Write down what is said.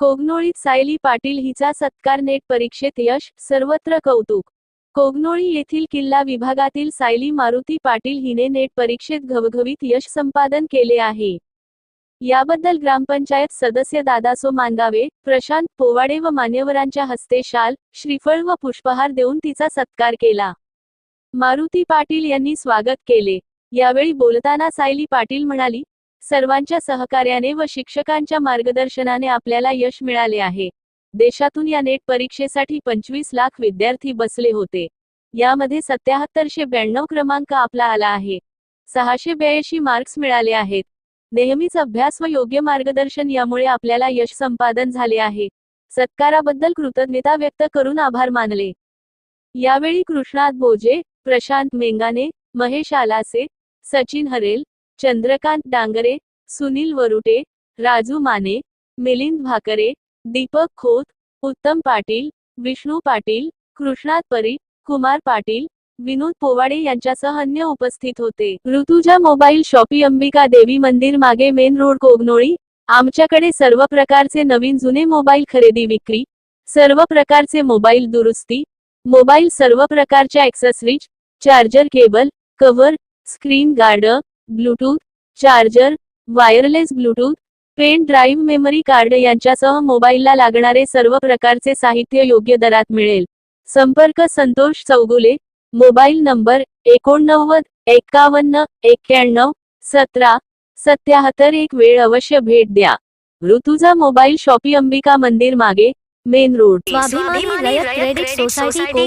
कोगनोळीत सायली पाटील हिचा सत्कार नेट परीक्षेत यश सर्वत्र कौतुक. कोगनोळी येथील किल्ला विभागातील सायली मारुती पाटील हिने नेट परीक्षेत घवघवीत यश संपादन केले आहे. याबद्दल ग्रामपंचायत सदस्य दादासो मांगावे प्रशांत पोवाडे व मान्यवरांच्या हस्ते शाल श्रीफळ व पुष्पहार देऊन तिचा सत्कार केला. मारुती पाटील यांनी स्वागत केले. यावेळी बोलताना सायली पाटील म्हणाली सर्वांच्या सहकार्याने व शिक्षकांच्या मार्गदर्शनाने आपल्याला यश मिळाले आहे. देशातून या नेट परीक्षेसाठी पंचवीस लाख विद्यार्थी बसले होते. यामध्ये सत्याहत्तरशे ब्याण्णव क्रमांक आपला आला आहे. सहाशे ब्याऐंशी मार्क्स मिळाले आहेत. नेहमीच अभ्यास व योग्य मार्गदर्शन यामुळे आपल्याला यश संपादन झाले आहे. सत्काराबद्दल कृतज्ञता व्यक्त करून आभार मानले. यावेळी कृष्णात भोजे प्रशांत मेंगाने महेश आलासे सचिन हरेल चंद्रकांत डांगरे सुनील वरुटे राजू माने मिलिंद भाकरे दीपक खोत उत्तम पाटील विष्णू पाटील कृष्णात परी कुमार पाटील विनोद पोवाडे यांच्यासह अन्य उपस्थित होते. ऋतुजा मोबाईल शॉपी अंबिका देवी मंदिर मागे मेन रोड कोगनोळी. आमच्याकडे सर्व प्रकारचे नवीन जुने मोबाईल खरेदी विक्री सर्व प्रकारचे मोबाईल दुरुस्ती मोबाईल सर्व प्रकारच्या accessories charger cable cover screen guard Bluetooth charger wireless Bluetooth pen drive memory card यांच्यासह मोबाईलला लागणारे सर्व प्रकारचे साहित्य योग्य दरात मिळेल. संपर्क संतोष चौगुले मोबाईल नंबर एकोणनव्वद एक्कावन्न एक्क्याण्णव सतरा सत्याहत्तर एक वेळ अवश्य भेट द्या. ऋतुजा मोबाईल शॉपी अंबिका मंदिर मागे main road. Swabhimani credit society